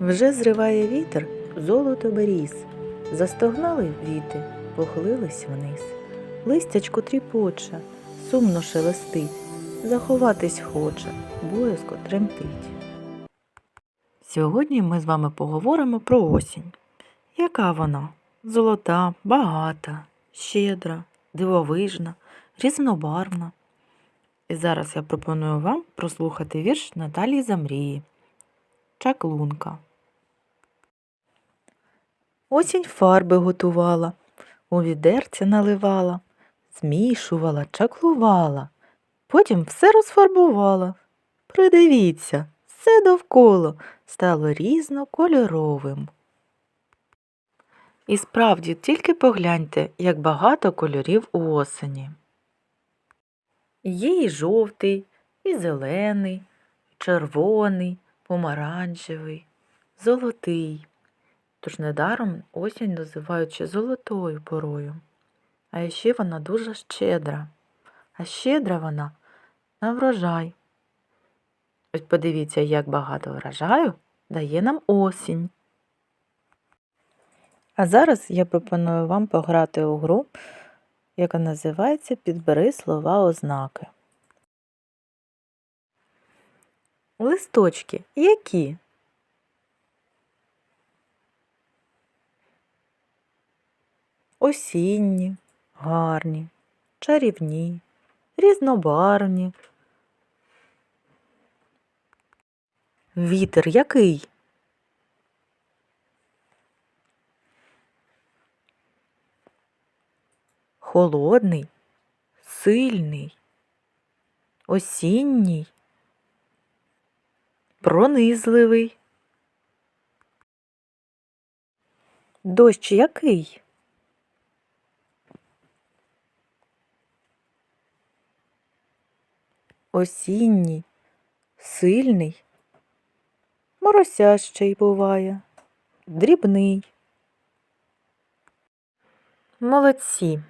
Вже зриває вітер золото беріз, застогнали віти, похилились вниз. Листячко тріпоче, сумно шелестить, заховатись хоче, боязко тремтить. Сьогодні ми з вами поговоримо про осінь. Яка вона? Золота, багата, щедра, дивовижна, різнобарвна. І зараз я пропоную вам прослухати вірш Наталії Замрії. Чаклунка. Осінь фарби готувала, у відерці наливала, змішувала, чаклувала, потім все розфарбувала. Придивіться, все довкола стало різнокольоровим. І справді тільки погляньте, як багато кольорів у осені. Є і жовтий, і зелений, червоний, помаранчевий, золотий. Тож недаром осінь називають ще золотою порою. А ще вона дуже щедра. А щедра вона на врожай. Ось подивіться, як багато врожаю дає нам осінь. А зараз я пропоную вам пограти у гру, яка називається Підбери слова ознаки. Листочки які? Осінні, гарні, чарівні, різнобарвні. Вітер який? Холодний, сильний, осінній, пронизливий. Дощ який? Осінній, сильний, моросящий буває, дрібний. Молодці.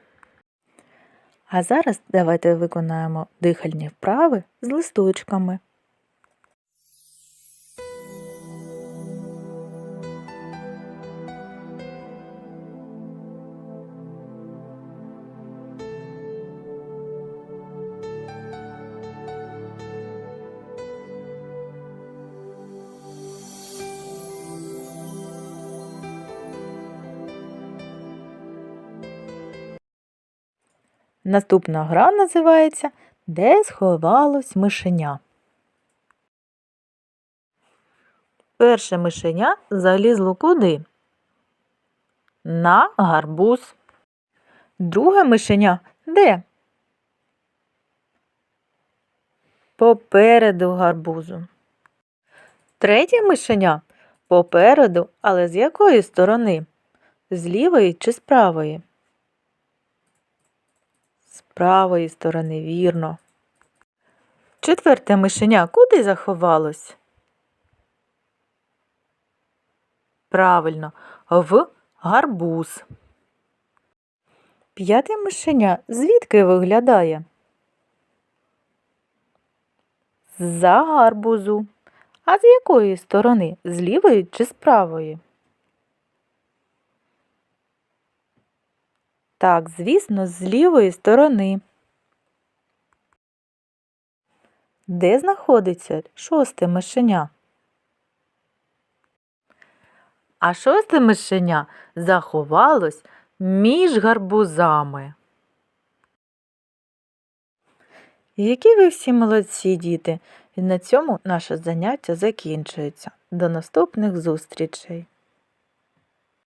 А зараз давайте виконаємо дихальні вправи з листочками. Наступна гра називається Де сховалось мишеня. Перше мишеня залізло куди? На гарбуз. Друге мишеня де? Попереду гарбузу. Третє мишеня попереду, але з якої сторони? З лівої чи з правої? З правої сторони, вірно. Четверте мишеня куди заховалось? Правильно, в гарбуз. П'яте мишеня звідки виглядає? З-за гарбузу. А з якої сторони? З лівої чи з правої? Так, звісно, з лівої сторони. Де знаходиться шосте мишеня? А шосте мишеня заховалось між гарбузами. Які ви всі молодці, діти! І на цьому наше заняття закінчується. До наступних зустрічей!